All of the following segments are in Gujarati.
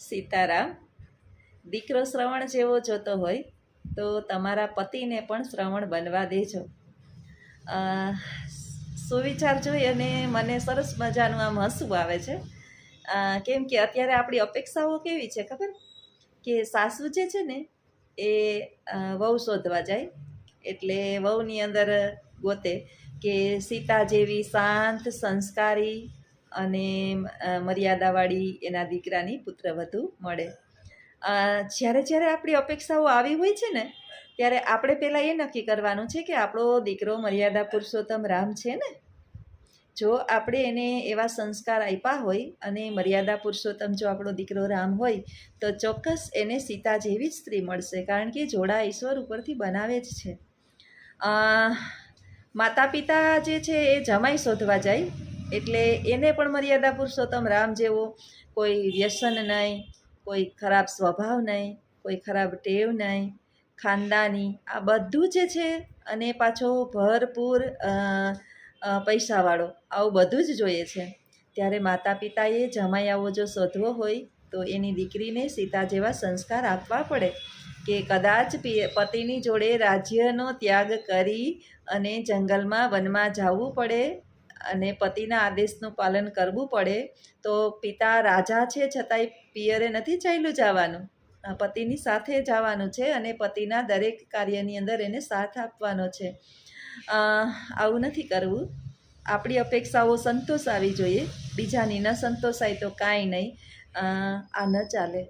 સીતારામ. દીકરો શ્રવણ જેવો જોતો હોય, તો તમારા પતિને પણ શ્રવણ બનવા દેજો. સુવિચાર જોઈ અને મને સરસ મજાનું આમ હસવું આવે છે. કેમ કે અત્યારે આપણી અપેક્ષાઓ કેવી છે ખબર? કે સાસુ જે છે ને, એ વહુ શોધવા જાય. એટલે વહુની અંદર ગોતે કે સીતા જેવી શાંત, સંસ્કારી અને મર્યાદાવાળી એના દીકરાની પુત્રવધુ મળે. જ્યારે જ્યારે આપણી અપેક્ષાઓ આવી હોય છે ને, ત્યારે આપણે પહેલાં એ નક્કી કરવાનું છે કે આપણો દીકરો મર્યાદા પુરુષોત્તમ રામ છે ને? જો આપણે એને એવા સંસ્કાર આપ્યા હોય અને મર્યાદા પુરુષોત્તમ જો આપણો દીકરો રામ હોય, તો ચોક્કસ એને સીતા જેવી જ સ્ત્રી મળશે, કારણ કે જોડા ઈશ્વર ઉપરથી બનાવે જ છે. માતા પિતા જે છે એ જમાઈ શોધવા જાય એટલે એને પણ મર્યાદા પુરુષોત્તમ રામ જેવો. કોઈ વ્યસન નહીં, કોઈ ખરાબ સ્વભાવ નહીં, કોઈ ખરાબ ટેવ નહીં, ખાનદાની. આ બધું જે છે અને પાછો ભરપૂર પૈસાવાળો. આવું બધું જ જોઈએ છે. ત્યારે માતા પિતાએ જમાયાવો જો શોધવો હોય તો એની દીકરીને સીતા જેવા સંસ્કાર આપવા પડે કે કદાચ પતિની જોડે રાજ્યનો ત્યાગ કરી અને જંગલમાં વનમાં જવું પડે અને પતિના આદેશનું પાલન કરવું પડે, તો પિતા રાજા છે છતાંય પિયરે નથી ચાલ્યું જવાનું. પતિની સાથે જવાનું છે અને પતિના દરેક કાર્યની અંદર એને સાથ આપવાનો છે. આવું નથી કરવું. આપણી અપેક્ષાઓ સંતોષાવી જોઈએ. બીજાની ન સંતોષાય તો કાંઈ નહીં. આ ન ચાલે.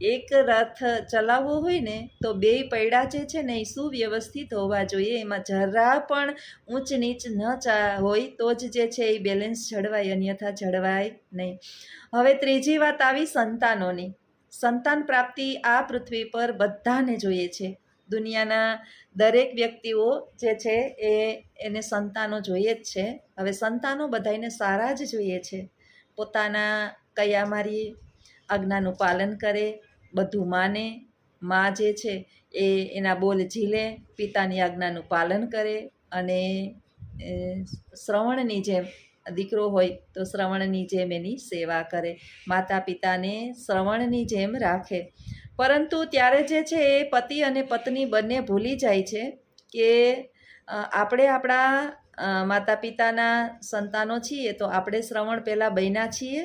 એક રથ ચલાવવો હોય ને, તો બે પૈડા જે છે ને, એ સુવ્યવસ્થિત હોવા જોઈએ. એમાં જરા પણ ઊંચ નીચ ન ચા હોય, તો જ જે છે એ બેલેન્સ જળવાય, અન્યથા જળવાય નહીં. હવે ત્રીજી વાત આવી સંતાનોની. સંતાન પ્રાપ્તિ આ પૃથ્વી પર બધાને જોઈએ છે. દુનિયાના દરેક વ્યક્તિઓ જે છે એ એને સંતાનો જોઈએ જ છે. હવે સંતાનો બધાને સારા જ જોઈએ છે. પોતાના કયા મારી આજ્ઞાનું પાલન કરે બધું માને, મા જે છે એ એના બોલ ઝીલે, પિતાની આજ્ઞાનું પાલન કરે અને શ્રવણની જેમ, દીકરો હોય તો શ્રવણની જેમ એની સેવા કરે. માતા પિતાને શ્રવણની જેમ રાખે. પરંતુ ત્યારે જે છે એ પતિ અને પત્ની બંને ભૂલી જાય છે કે આપણે આપણા માતા પિતાના સંતાનો છીએ તો આપણે શ્રવણ પહેલાં બન્યા છીએ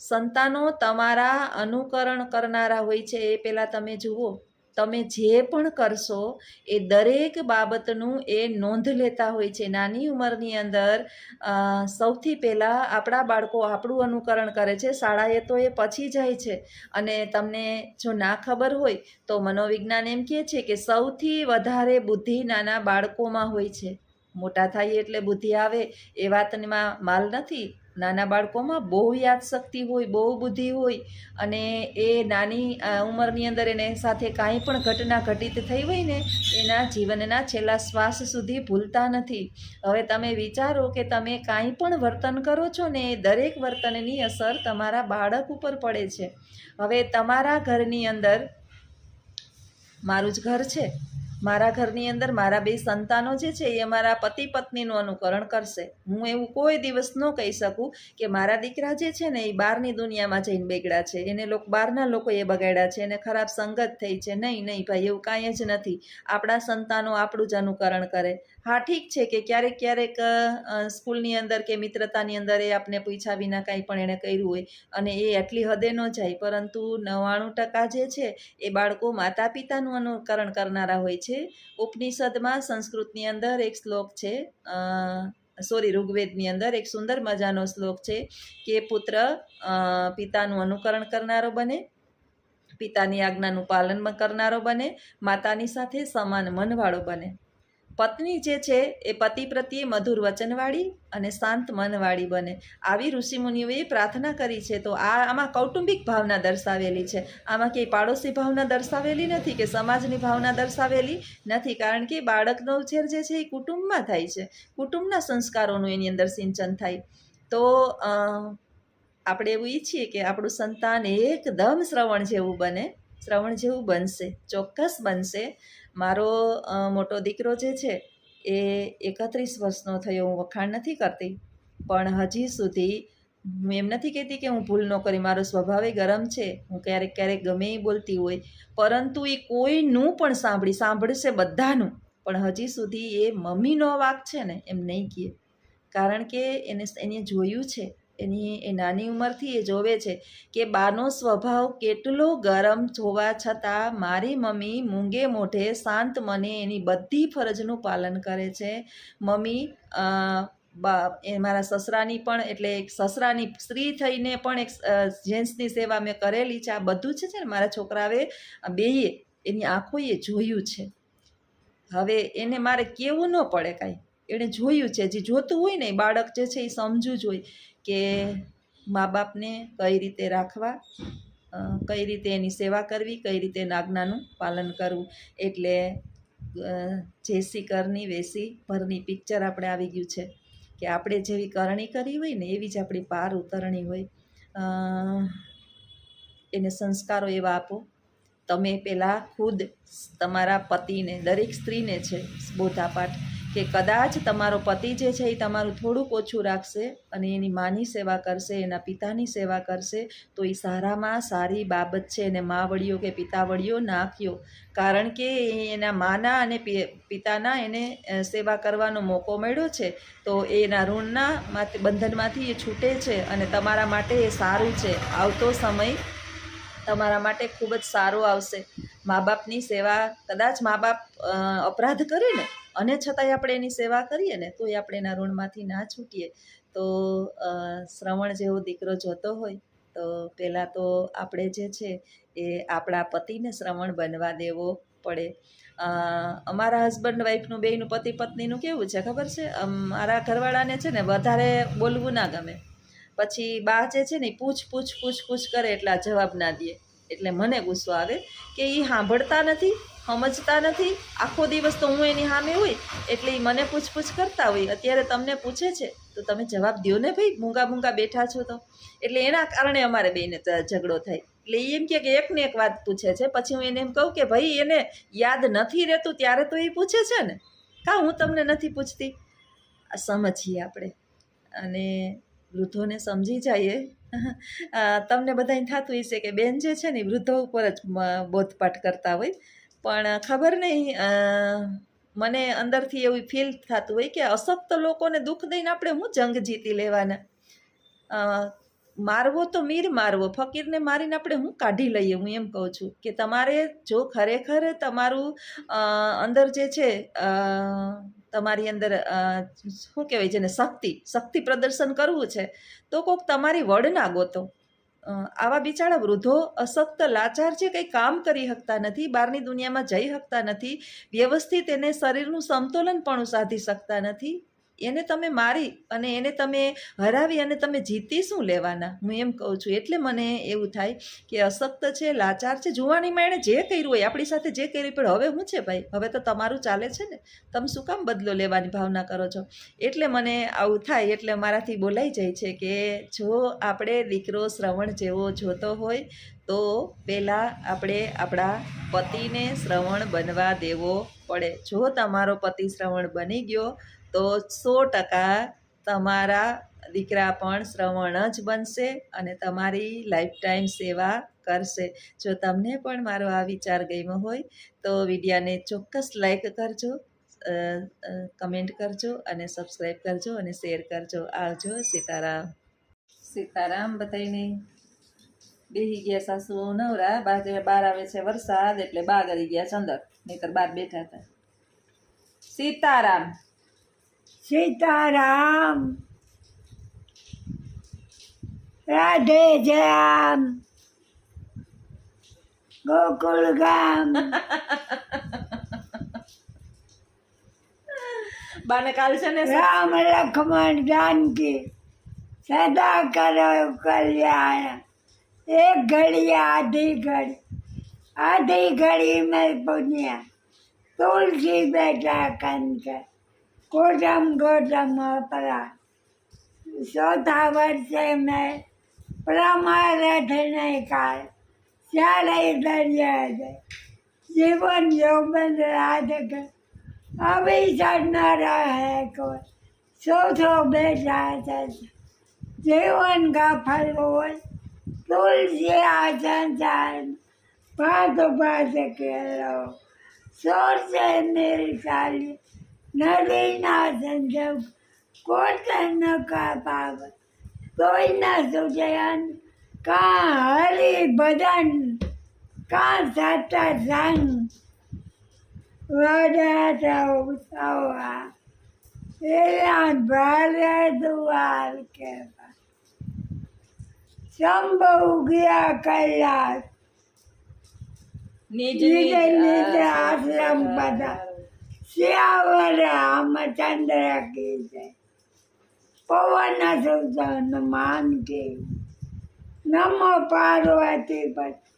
સંતાનો તમારા અનુકરણ કરનારા હોય છે, એ પહેલાં તમે જુઓ. તમે જે પણ કરશો, એ દરેક બાબતનું એ નોંધ લેતા હોય છે. નાની ઉંમરની અંદર સૌથી પહેલાં આપણા બાળકો આપણું અનુકરણ કરે છે. શાળાએ તો એ પછી જાય છે. અને તમને જો ના ખબર હોય, તો મનોવિજ્ઞાન એમ કહે છે કે સૌથી વધારે બુદ્ધિ નાના બાળકોમાં હોય છે. મોટા થાય એટલે બુદ્ધિ આવે, એ વાતમાં માલ નથી. નાના બાળકોમાં બહુ યાદશક્તિ હોય, બહુ બુદ્ધિ હોય અને એ નાની ઉંમરની અંદર એને સાથે કાંઈ પણ ઘટના ઘટિત થઈ હોય ને, એના જીવનના છેલ્લા શ્વાસ સુધી ભૂલતા નથી. હવે તમે વિચારો કે તમે કાંઈ પણ વર્તન કરો છો ને, એ દરેક વર્તનની અસર તમારા બાળક ઉપર પડે છે. હવે તમારા ઘરની અંદર, મારું જ ઘર છે. મારા ઘરની અંદર મારા બે સંતાનો જે છે એ મારા પતિ પત્નીનું અનુકરણ કરશે. હું એવું કોઈ દિવસ ન કહી શકું કે મારા દીકરા જે છે ને એ બહારની દુનિયામાં જઈને બગડ્યા છે. એને લોકો બહારના લોકોએ બગાડ્યા છે એને ખરાબ સંગત થઈ છે. નહીં નહીં ભાઈ, એવું કાંઈ જ નથી. આપણા સંતાનો આપણું જ અનુકરણ કરે. હા, ઠીક છે કે ક્યારેક ક્યારેક સ્કૂલની અંદર કે મિત્રતાની અંદર એ આપને પૂછ્યા વિના કાંઈ પણ એણે કર્યું હોય અને એ એટલી હદે ન જાય. પરંતુ નવ્વાણું ટકા જે છે એ બાળકો માતા પિતાનું અનુકરણ કરનારા હોય છે. ઉપનિષદમાં સંસ્કૃતની અંદર એક શ્લોક છે સોરી, ઋગ્વેદની અંદર એક સુંદર મજાનો શ્લોક છે કે પુત્ર પિતાનું અનુકરણ કરનારો બને, પિતાની આજ્ઞાનું પાલન કરનારો બને, માતાની સાથે સમાન મનવાળો બને. પત્ની જે છે એ પતિ પ્રત્યે મધુર વચનવાળી અને શાંત મનવાળી બને. આવી ઋષિમુનિઓએ પ્રાર્થના કરી છે, તો આ આમાં કૌટુંબિક ભાવના દર્શાવેલી છે. આમાં કંઈ પાડોશી ભાવના દર્શાવેલી નથી કે સમાજની ભાવના દર્શાવેલી નથી, કારણ કે બાળકનો ઉછેર જે છે એ કુટુંબમાં થાય છે. કુટુંબના સંસ્કારોનું એની અંદર સિંચન થાય. તો આપણે એવું ઈચ્છીએ કે આપણું સંતાન એકદમ શ્રવણ જેવું બને. શ્રવણ જેવું બનશે, ચોક્કસ બનશે. મારો મોટો દીકરો જે છે, એ એકત્રીસ વર્ષનો થયો, હું વખાણ નથી કરતી. પણ હજી સુધી હું એમ નથી કહેતી કે હું ભૂલ ન કરી, મારો સ્વભાવે ગરમ છે. હું ક્યારેક ક્યારેક ગમે એ બોલતી હોય, પરંતુ એ કોઈનું પણ સાંભળી, સાંભળશે બધાનું. પણ હજી સુધી એ મમ્મીનો વાક છે ને, એમ નહીં કહે. કારણ કે એને એને જોયું છે એની, એ નાની ઉંમરથી એ જોવે છે કે બાનો સ્વભાવ કેટલો ગરમ હોવા છતાં મારી મમ્મી મૂંગે મોઢે શાંત મને એની બધી ફરજનું પાલન કરે છે. મમ્મી બા, એ મારા સસરાની પણ એટલે એક સસરાની સ્ત્રી થઈને પણ એક જેન્ટ્સની સેવા મેં કરેલી છે. આ બધું છે ને મારા છોકરાએ બેયે એની આંખોએ જોયું છે. હવે એને મારે કેવું ન પડે કાંઈ. એણે જોયું છે. જે જોતું હોય ને બાળક જે છે એ સમજવું જ હોય કે મા બાપને કઈ રીતે રાખવા કઈ રીતે એની સેવા કરવી, કઈ રીતે આજ્ઞાનું પાલન કરવું. એટલે જેસી કરની વેસી ભરની પિક્ચર આપણે આવી ગયું છે કે આપણે જેવી કરણી કરી હોય ને એવી જ આપણી પાર ઉતરણી હોય. એને સંસ્કારો એવા આપો. તમે પહેલાં ખુદ તમારા પતિને, દરેક સ્ત્રીને છે, બોધાપાઠ કે કદાચ તમારો પતિ જે છે એ તમારું થોડુંક ઓછું રાખશે અને એની માની સેવા કરશે, એના પિતાની સેવા કરશે, તો એ સારામાં સારી બાબત છે એને મા વળીઓ કે પિતા વડીઓ નાખ્યો. કારણ કે એના માના અને પિતાના એને સેવા કરવાનો મોકો મળ્યો છે, તો એના ઋણના માંથી, બંધનમાંથી એ છૂટે છે અને તમારા માટે એ સારું છે. આવતો સમય તમારા માટે ખૂબ જ સારો આવશે. મા બાપની સેવા, કદાચ મા બાપ અપરાધ કરે ને, અને છતાંય આપણે એની સેવા કરીએ ને, તોય આપણે એના ઋણમાંથી ના છૂટીએ. તો શ્રવણ જેવો દીકરો જોતો હોય, તો પહેલાં તો આપણે જે છે એ આપણા પતિને શ્રવણ બનવા દેવો પડે. અમારા હસબન્ડ વાઈફનું બેયનું, પતિ, પત્નીનું કેવું છે ખબર છે? મારા ઘરવાળાને છે ને વધારે બોલવું ના ગમે. પછી બા જે છે ને પૂછ પૂછ પૂછ પૂછ કરે એટલા જવાબ ના દે. એટલે મને ગુસ્સો આવે કે એ સાંભળતા નથી, સમજતા નથી. આખો દિવસ તો હું એની સામે હોય, એટલે એ મને પૂછપૂછ કરતા હોય. અત્યારે તમને પૂછે છે, તો તમે જવાબ દો ને ભાઈ, મૂંગા મૂંગા બેઠા છો તો. એટલે એના કારણે અમારે બેને ઝઘડો થાય. એટલે એ એમ કે એકને એક વાત પૂછે છે, પછી હું એને એમ કહું કે ભાઈ, એને યાદ નથી રહેતું, ત્યારે તો એ પૂછે છે ને. કા હું તમને નથી પૂછતી? આ સમજીએ આપણે. અને વૃદ્ધોને સમજી જઈએ. તમને બધાને થતું હશે કે બેન જે છે ને વૃદ્ધો ઉપર જ બોધપાઠ કરતા હોય. પણ ખબર નહીં મને અંદરથી એવું ફીલ થતું હોય કે અશક્ત લોકોને દુઃખ દઈને આપણે હું જંગ જીતી લેવાના? મારવો તો મીર મારવો, ફકીરને મારીને આપણે હું કાઢી લઈએ? હું એમ કહું છું કે તમારે જો ખરેખર તમારું અંદર જે છે તમારી અંદર શું કહેવાય જેને શક્તિ શક્તિ પ્રદર્શન કરવું છે, તો કોઈક તમારી વડ ના ગોતો. આવા બિચારા વૃદ્ધો અશક્ત, લાચાર છે, કંઈ કામ કરી શકતા નથી, બહારની દુનિયામાં જઈ શકતા નથી, વ્યવસ્થિત એને શરીરનું સમતોલન પણ સાધી શકતા નથી. એને તમે મારી અને એને તમે હરાવી અને તમે જીતી શું લેવાના? હું એમ કહું છું. એટલે મને એવું થાય કે અશક્ત છે, લાચાર છે. જુવાનીમાં એણે જે કર્યું હોય, આપણી સાથે જે કર્યું પણ હવે શું છે ભાઈ? હવે તો તમારું ચાલે છે ને? તમે શું કામ બદલો લેવાની ભાવના કરો છો? એટલે મને આવું થાય, એટલે મારાથી બોલાઈ જાય છે કે જો આપણે દીકરો શ્રવણ જેવો જોતો હોય, તો પહેલાં આપણે આપણા પતિને શ્રવણ બનવા દેવો પડે. જો તમારો પતિ શ્રવણ બની ગયો તો સો ટકા તમારા દીકરા પણ શ્રવણ જ બનશે અને તમારી લાઈફ ટાઈમ સેવા કરશે. જો તમને પણ મારો આ વિચાર ગમ્યો હોય, તો વિડીયાને ચોક્કસ લાઈક કરજો કમેન્ટ કરજો અને સબસ્ક્રાઈબ કરજો અને શેર કરજો. આવજો સીતારામ. સીતારામ બતાવીને બેહી ગયા સાસુ નવરા, બાર બાર આવે છે વરસાદ એટલે બા કરી ગયા છે અંદર. નહીતર બાર બેઠા હતા. સીતારામ. સીતારામ રાધે શ્યામ ગોકુળ ગામ બાને કાલ છે ને રામ લક્ષ્મણ જાનકી સદા કરો કલ્યાણ એક ઘડી આધી ઘડી આધી ઘડી મેં પુણ્યા कोटम गोटम परा वर्ष में मैं प्रमारधने का सारे दर्याद जीवन यौवन राधक अभी चढ़ना रहा है को सोचो सो बेटा जीवन का फल हो तुलसी आसन चार बात बात के सोर से मेरी चाली न देना संजोग कोण न का पाव कोई ना सुजयन का हरी बदन का साता संग? वडाचा उत्सवा एला बारे द्वार के संभव गया कैलाश निज निज आश्रम बदल. નિજ નિજ નિજ આશ્રમ બધા શ્યાવર રામચંદ્ર કી જય પવન સુત હનુમાન કે નમો પાર્વતી પતિ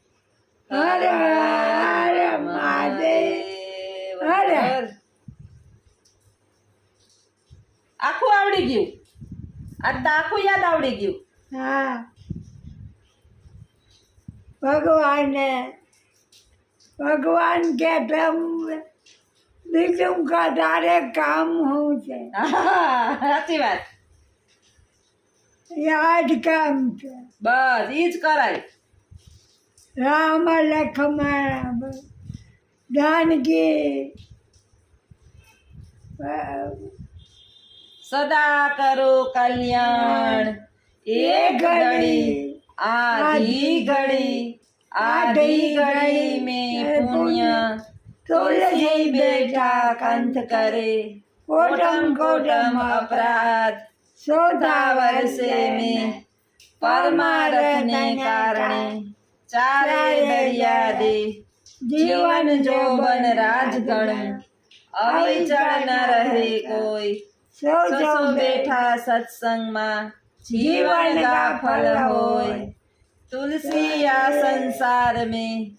હર હર મહાદેવ હર. આખું આવડી ગયું. આ તો આખું યાદ આવડી ગયું. હા. ભગવાને ભગવાન કે તમ બીજું કા તારે કામ હું છે? સાચી વાત. યાદ કામ છે. બસ ઈ જ કરાય. રામ લખમણ જાનકી સદા કરો કલ્યાણ. એ ઘડી આધી ઘડી આધી ઘડી મેં પુણ્ય. તુલસી બેઠા કંથ કરે. કોટમ કોટમ અપરાધ. શોધા વર્ષે મેં પરમારથને કારણે ચારાય દરિયા દે જીવન જોબન રાજગણ. અવિચળ ન રહે કોઈ. સો બેઠા સત્સંગમાં જીવન ગાફલ હોય. તુલસી આ સંસાર में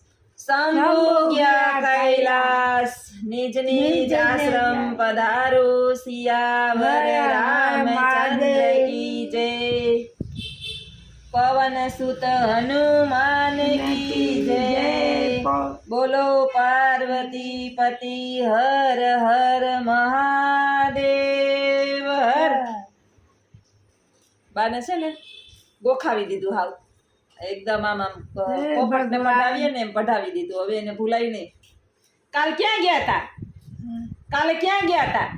શંભુ ગયા કૈલાસ નિજ નિજ આશ્રમ પધારો સિયાવર રામચંદ્ર કી જય પવન સુત હનુમાન કી જય બોલો પાર્વતી પતિ હર હર મહાદેવ હર બાને છે ને ગોખાવી દીધું હાવ એકદમ આમ આમ પોપટને પઢાવીએ ને એમ પઢાવી દીધું. હવે એને ભૂલાય નહીં. કાલ ક્યાં ગયા હતા કાલે ક્યાં ગયા હતા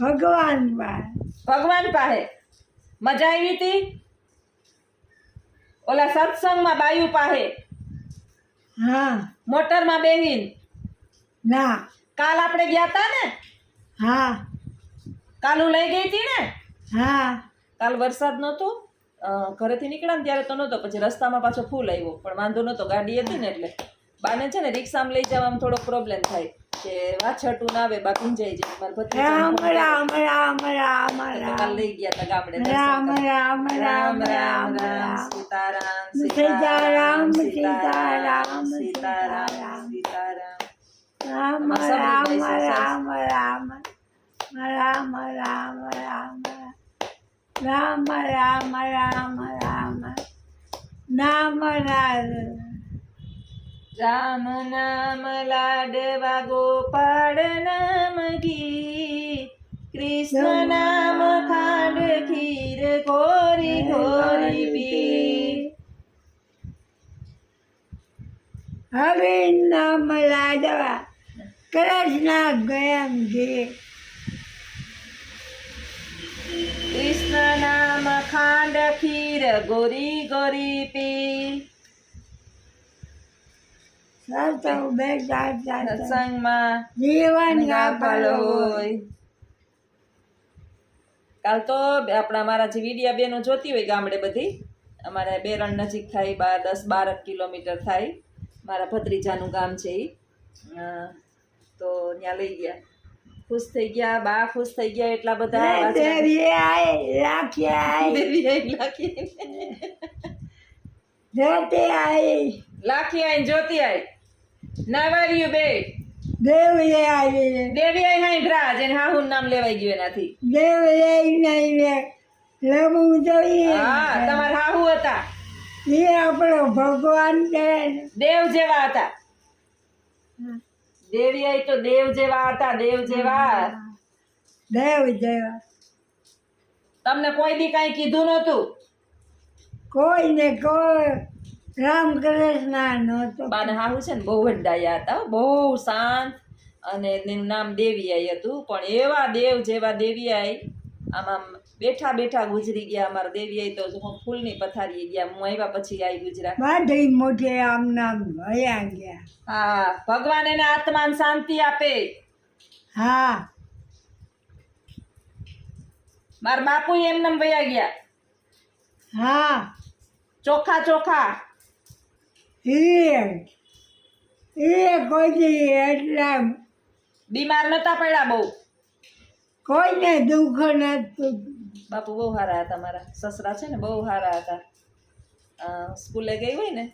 ભગવાન પાસે. ભગવાન પાસે. મજા આવી હતી? ઓલા સત્સંગમાં બાયુ પાસે. હા. મોટરમાં બેહીન. ના. કાલ આપણે ગયા હતા ને? હા. કાલ હું લઈ ગઈ હતી ને? હા. કાલ વરસાદ નહોતો? ઘરેથી નીકળ્યા ને ત્યારે તો નહોતો પછી રસ્તામાં પાછો ફૂલ આવ્યો. પણ વાંધો નહોતો ગાડી હતી ને એટલે. બાને છે ને રિક્ષામાં લઈ જવામાં થોડો પ્રોબ્લેમ થાય કે વાછટું ના આવે બા ભીંજાઈ જાય. મારા લઈ ગયા હતા ગામડે રામ રામ રામ રામ રામ સીતારામ સીતારામ, સીતારામ સીતારામ, સીતારામ સીતારામ. સીતારામ. રામ રામ રામ. રામ રામ રામ રામ. राम राम राम राम. नाम लाड राम नाम लाडवा गोपाळ नाम घी कृष्ण नाम खांड खीर गोरी गोरी पी. हरे नाम लाडवा. कृष्ण गयम घे. નામ ખાંડ ખીર ગોરી ગોરી પી સત્સંગમાં જીવન હોય કાલ તો આપણા મારા જે વિડિયા બેનો જોતી હોય ગામડે બધી અમારે બેરણ નજીક થાય બાર દસ બાર કિલોમીટર થાય. મારા ભત્રીજાનું ગામ છે એ તો ત્યાં લઈ ગયા. ખુશ થઈ ગયા બા ખુશ થઈ ગયા એટલા બધા રે વાંચવા- દેવી આય રાખી આય. દેવી આઈ લાખી જતી આય. લાખી આઈ જ્યોતિ આઈ નાવાર્યું બે. દેવ આવી દેવી હાઈ ભ્રા જેને હાહુનું નામ લેવાઈ ગયું એનાથી. દેવ એ નહીં લેવું જોઈએ હા તમારા હાહુ હતા. એ આપણો ભગવાન દેવ જેવા હતા. દેવી આઈ તો દેવ જેવા હતા દેવ જેવા. દેવ જેવા. તમને કોઈ દી કાંઈ કીધું નહોતું? કોઈને કોઈ. રામ કૃષ્ણ નહોતો. બાને હાહુ છે ને બહુ જ ડાયા હતા બહુ શાંત અને એનું નામ દેવીઆઈ હતું. પણ એવા દેવ જેવા દેવીઆઈ આમ આમ બેઠા બેઠા ગુજરી ગયા અમારા દેવીએ તો હું ફૂલની પથારીએ ગયા હું આવ્યા પછી આવી ગુજરાત. બાંધી મોઢે આમ નામ ભયા ગયા. હા ભગવાન એને આત્માન શાંતિ આપે. હા. મારા બાપુ એમને વયા ગયા. હા. ચોખા ચોખા. એ એ કોઈ એટલે બીમાર નતા પડ્યા બહુ. કોઈને દુઃખ નતું બાપુ બહુ સારા હતા મારા સસરા છે ને બહુ સારા હતા. સ્કૂલે ગઈ હોય ને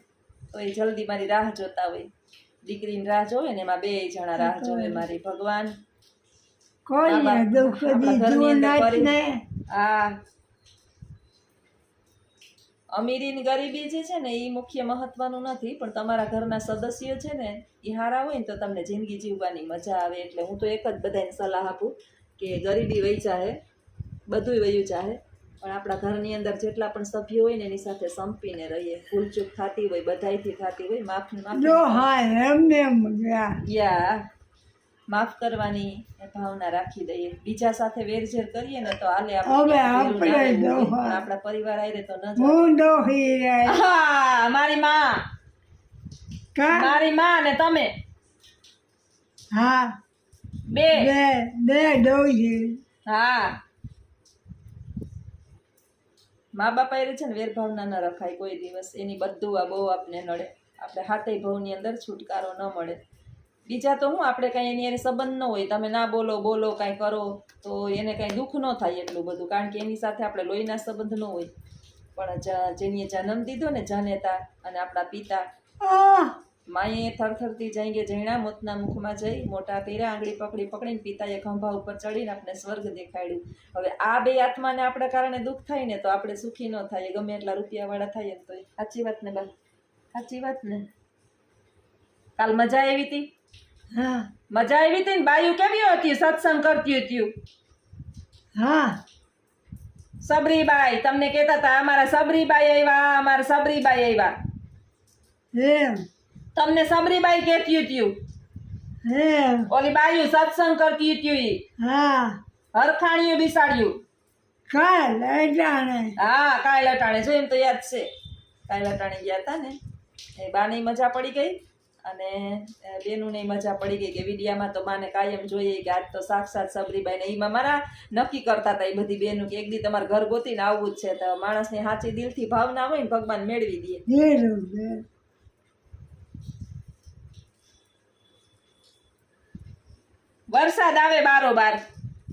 તો એ જલ્દી મારી રાહ જોતા હોય. દીકરીની રાહ જોવે ને એમાં બે જણા રાહ જોવે મારી ભગવાન. અમીરી ને ગરીબી જે છે ને એ મુખ્ય મહત્વનું નથી પણ તમારા ઘરના સદસ્યો છે ને એ હારા હોય ને તો તમને જિંદગી જીવવાની મજા આવે. એટલે હું તો એક જ બધાને સલાહ આપું કે ગરીબી વહી ચાહે બધુંય વયું ચાહે પણ આપણા ઘરની અંદર જેટલા પણ સભ્યો હોય ને એની સાથે સંપીને રહીએ. ભૂલચૂક થતી હોય બધાયથી થતી હોય માફ યા. માફ કરવાની ભાવના રાખી દઈએ. બીજા સાથે વેરઝેર કરીએ ને તો આલે આપણે આપણે પરિવાર આયરે તો ન. હું હા મારી માં. મારી માં ને તમે. હા. બે. બે બે ડોહી હા. મા બાપા એ છે ને વેરભાવના ન રખાય કોઈ દિવસ. એની બધું આ બહુ આપને નડે. આપણે હાથે ભાવની અંદર છુટકારો ન મળે. બીજા તો હું આપણે કાંઈ એની એને સંબંધ ન હોય. તમે ના બોલો બોલો, કાંઈ કરો, તો એને કાંઈ દુઃખ ન થાય એટલું બધું. કારણ કે એની સાથે આપણે લોહીના સંબંધ ન હોય. પણ જેની જન્મ દીધો ને જનેતા અને આપણા પિતા. માએ થરથરતી જઈને જૈણા મોતના મુખમાં જઈ મોટા પીરા આંગળી પકડી પકડીને પિતાએ ખંભા ઉપર ચડીને આપણે સ્વર્ગ દેખાડ્યું. હવે આ બે આત્માને આપણા કારણે દુઃખ થાય ને તો આપણે સુખી ન થાય ગમે એટલા રૂપિયાવાળા થાય ને તો. સાચી વાત ને બા સાચી વાત ને. કાલ મજા આવી હતી? હા. મજા આવી હતી ને? બાયું કેવી હતી? સત્સંગ કરતી હતી. હા. સબરીબાઈ તમને કહેતા હતા અમારા સબરીબાઈ આવ્યા અમારા સબરીબાઈ આવ્યા. એમ. તમને સબરીબાઈ કહેતી હતી. હે. ઓલી બાયું સત્સંગ કરતી હતી. હા. હરખાણીયું બિસાડ્યું. કાલ અટાણે. હા કાલ અટાણે. જો એમ તો યાદ છે. કાલ અટાણે ગયા હતા ને. એ બાને મજા પડી ગઈ અને બેનું ને મજા પડી ગઈ કે વિડિયામાં તો માને કાયમ જોઈએ કે આજ તો સાક્ષાત સબરીબાઈ ને એમાં મારા નક્કી કરતા હતા એ બધી બેનું કે એક દી તમારે ઘર ગોતીને આવવું જ છે. તો માણસની સાચી દિલથી ભાવના હોય ને ભગવાન મેળવી દે ધીરું બે વરસાદ આવે બારોબાર.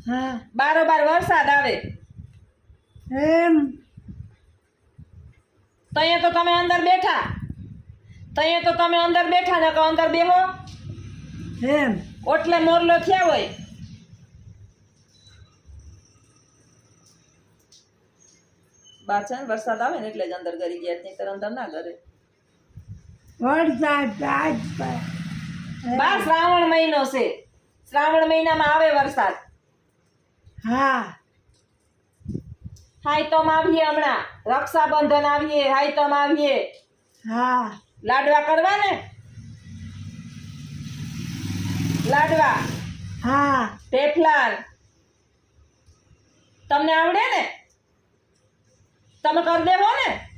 હા. બારોબાર વરસાદ આવે. એમ. તઈએ તો તમે અંદર બેઠા. તઈએ તો તમે અંદર બેઠા ને અંદર બેહો. એમ. ઓટલે મોરલો થયા હોય. બાર છે ને વરસાદ આવે ને એટલે જ અંદર કરી ગયા નહીં તર અંદર ના કરે વરસાદ પર શ્રાવણ મહિનો છે. શ્રાવણ મહિનામાં આવે વરસાદ. હા. હાઈતમ આવીએ હમણાં. રક્ષાબંધન આવીએ. હાઈતમ આવીએ. હા. લાડવા કરવા ને? લાડવા. હા. ઢેફલા તમને આવડે ને? તમે કરી દેવો ને?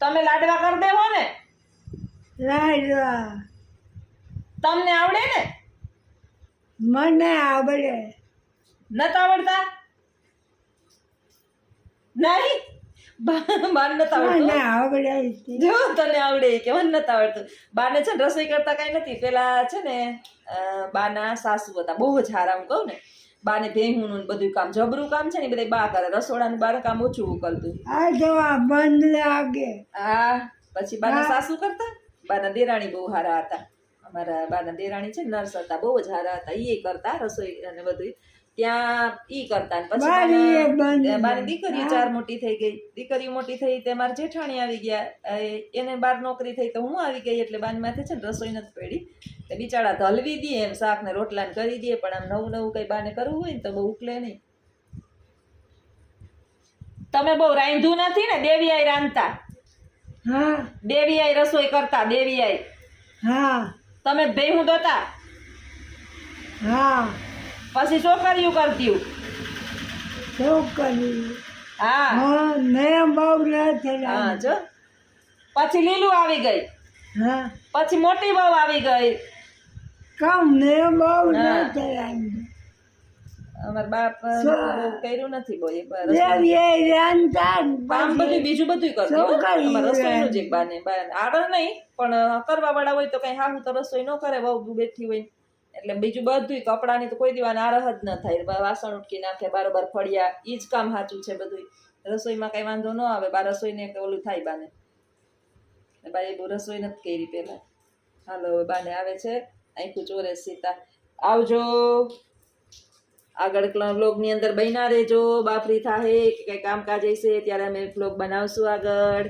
તમે લાડવા કરી દેવો ને? લાડવા. તમને આવડે ને? મને આવડે. નતા આવડતા? નહીં? બાર નતા આવડતું? આવડે જો તને આવડે કે મને નતા આવડતું. બાને છે ને રસોઈ કરતા કઈ નથી. પેલા છે ને બાના સાસુ હતા બહુ જ હારામ કહું ને. બાને ભેહુંનું બધું કામ જબરું કામ છે ને બધા બા કરે. રસોડાનું બાર કામ ઓછું ઉકલતું. આ જવા બંધ લાગે. હા પછી બાના સાસુ કરતા? બાના દેરાણી બહુ સારા હતા. અમારા બાના દેરાણી છે નર્સ હતા બહુ જ સારા હતા. એ કરતા રસોઈ અને બધું ત્યાં ઈ કરતા પછી મારી દીકરીઓ ચાર મોટી થઈ ગઈ. દીકરી મોટી થઈ તે મારા જેઠાણી આવી ગયા. એને બાર નોકરી થઈ તો હું આવી ગઈ એટલે બાની માથે છે ને રસોઈ નથી પડી. તે બિચારા તો હલવી દે એમ શાક ને રોટલા ને કરી દે પણ આમ નવું નવું કઈ બાને કરવું હોય ને તો બહુ ઉકલે નહીં. તમે બહુ રાંધ્યું નથી ને દેવી આઈ રાંધતા. હા. દેવી આઈ રસોઈ કરતા દેવી આઈ હા. તમે ભેહું દોતા હા. પછી છોકરીયું કરતી. શું કર્યું હા બહુ હા જો. પછી લીલું આવી ગઈ. હા. પછી મોટી બહુ આવી ગઈ. કામ ને બહુ ના રાંધી. અમારા બાપ કર્યું નથી આમ બધું. બીજું બધું કરતી હો. છોકરી રસોઈનું જ એક બાને નહીં. પણ કરવા વાળા હોય તો કઈ હાહુ તો રસોઈ ન કરે બહુ બેઠી હોય. એટલે બીજું બધું કપડાની તો કોઈ દીવા આરહ જ ન થાય. વાસણ ઉટકી નાખે બરોબર ફળિયા એ જ કામ સાચું છે બધું રસોઈમાં કઈ વાંધો ન આવે, બા રસોઈને ઓલું થાય બાને. બાએ બહુ રસોઈ નથી કરી પેલા હાલો બાને આવે છે. આખું ચોરે સીતા. આવજો. આગળ બ્લોગની અંદર બન્યા રહેજો. બાફરી થાહે કે કંઈ કામકાજ હશે, ત્યારે અમે બ્લોગ બનાવશું આગળ.